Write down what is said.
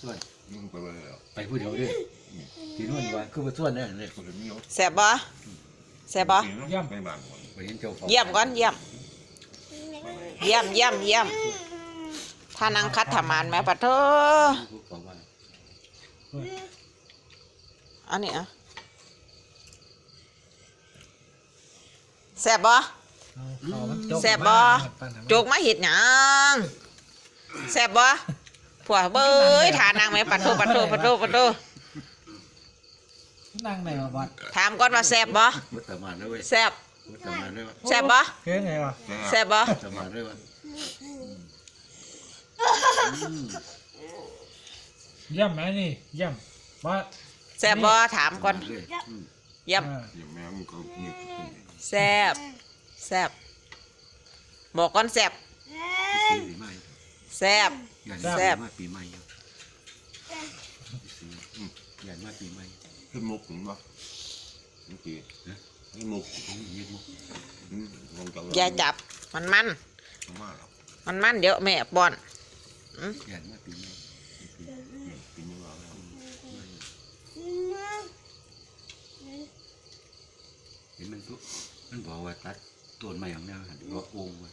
ส่วนมึงไปเลยเหรอไปผู้เดียวเด้วยทีนู้นว่าคือไปส่วนเนี่ยเนี่ยคนละนิ้วแซ่บบ่แซ่บบ่ย่ำไปบางคนไปเห็นเจ้าของเยี่ยมก่อนเยี่ยม เยี่ยมเยี่ยมเยี่ยมถ้านั่งคัดทำมานไหมปะเธอผู้ของว่าอันนี้อะแซ่บบ่แซ่บบ่โจกมาเห็ดหยังแซ่บบ่ ผัวเบ้ยทานางไหมปะโทปะโทปะโทปะโทนั่งไหนมาบัดถามก่อนว่าแซ่บบ่วัดตะมานด้วยเว้ยแซ่บวัดตะมานด้วยวะแซ่บบ่เฮ้ยไงวะแซ่บบ่วัดตะมานด้วยวะเยี่ยมไหมนี่เยี่ยมว่าแซ่บบ่ถามก่อนเลยอืมเยี่ยมอย่างแม่มึงก็มีแซ่บแซ่บบอกก่อนแซ่บปีใหม่ แซ่บ อย่าแซ่แซ่บมาปีใหม่อยู่อย่ามาปีใหม่ขึ้นมุกหรือเปล่าเมื่อกี้นี่มุกยืดมุกลงจากอย่าจับมันมันมาหรอกมันมันเดี๋ยวแม่ป้อนอย่ามาปีใหม่ปีนี้ว่าแล้วเห็นมันทุกมันบอกว่าตัดต้นไม้ของแนวหันว่าโอ่งว่า